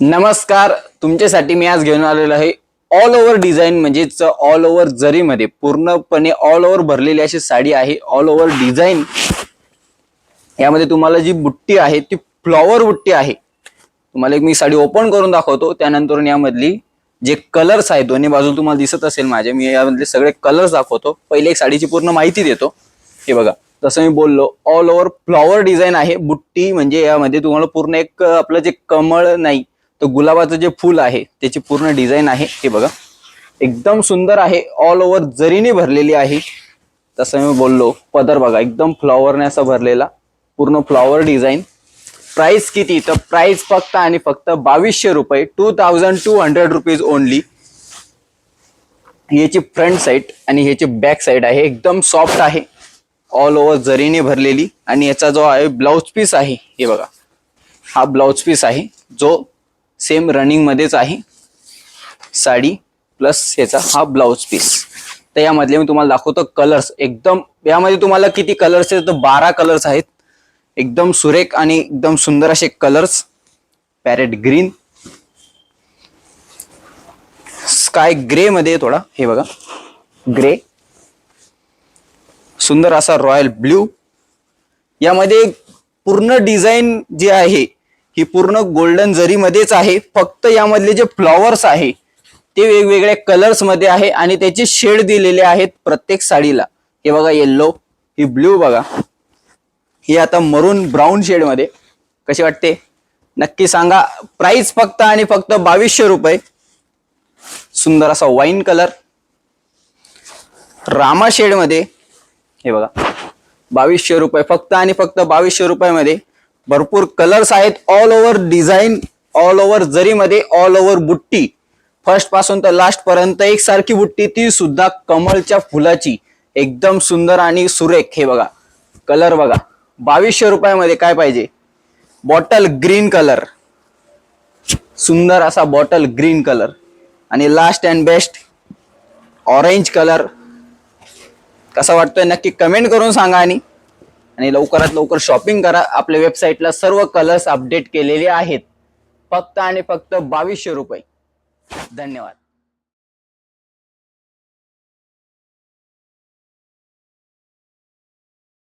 नमस्कार तुमच्यासाठी मी आज घेऊन आलेलो आहे ऑल ओव्हर डिझाईन म्हणजेच ऑल ओव्हर जरीमध्ये पूर्णपणे ऑल ओव्हर भरलेली अशी साडी आहे ऑल ओव्हर डिझाईन यामध्ये तुम्हाला जी बुट्टी आहे ती फ्लॉवर बुट्टी आहे. तुम्हाला एक मी साडी ओपन करून दाखवतो त्यानंतर यामधली जे कलर्स आहेत दोन्ही बाजूला तुम्हाला दिसत असेल माझे मी यामधले सगळे कलर्स दाखवतो. पहिले एक साडीची पूर्ण माहिती देतो. हे बघा जसं मी बोललो ऑल ओव्हर फ्लॉवर डिझाईन आहे बुट्टी म्हणजे यामध्ये तुम्हाला पूर्ण एक आपलं जे कमळ नाही तर गुलाबाचं जे फुल आहे त्याची पूर्ण डिझाईन आहे हे बघा. एकदम सुंदर आहे ऑल ओव्हर जरीने भरलेली आहे. तसं मी बोललो पदर बघा एकदम फ्लॉवरने असा भरलेला पूर्ण फ्लॉवर डिझाईन प्राइस किती? तर प्राइस फक्त आणि फक्त बावीसशे रुपये two thousand two hundred rupees only याची फ्रंट साईड आणि ह्याची बॅक साईड आहे एकदम सॉफ्ट आहे. ऑल ओव्हर जरीने भरलेली. आणि याचा जो आहे ब्लाऊज पीस आहे हे बघा. हा ब्लाऊज पीस आहे जो सेम रनिंगमध्येच आहे. साडी प्लस याचा हा ब्लाऊज पीस तर यामधले मी तुम्हाला दाखवतो कलर्स एकदम यामध्ये तुम्हाला किती कलर्स आहेत? तर बारा कलर्स आहेत. एकदम सुरेख आणि एकदम सुंदर असे colours parrot green sky grey मध्ये आहे थोडा. हे बघा. ग्रे सुंदर असा रॉयल ब्ल्यू यामध्ये पूर्ण डिझाईन जी आहे ही पूर्ण गोल्डन जरीमध्येच आहे फक्त यामधले जे फ्लॉवर्स आहे ते वेगवेगळ्या कलर्समध्ये आहे आणि त्याचे शेड दिलेले आहेत प्रत्येक साडीला. हे बघा येल्लो ही ब्ल्यू बघा. ही आता मरून ब्राऊन शेडमध्ये. कशी वाटते? नक्की सांगा. प्राइस फक्त आणि फक्त बावीसशे रुपये. सुंदर असा वाईन कलर रामा शेडमध्ये. हे बघा. बावीसशे रुपये फक्त आणि फक्त बावीसशे रुपयामध्ये भरपूर कलर्स आहेत. All over design all over जरीमध्ये all over बुट्टी. फर्स्टपासून तर लास्ट पर्यंत एक सारखी बुट्टी ती सुद्धा कमळच्या फुलाची. एकदम सुंदर आणि सुरेख. हे बघा कलर बघा. बावीसशे रुपयामध्ये काय पाहिजे? बॉटल ग्रीन कलर सुंदर असा बॉटल ग्रीन कलर आणि last and best orange colour कसा वाटतोय नक्की कमेंट करून सांगा आणि आणि लवकरात लवकर शॉपिंग करा. आपल्या वेबसाईटला सर्व कलर्स अपडेट केलेले आहेत. फक्त आणि फक्त बावीसशे रुपये. धन्यवाद.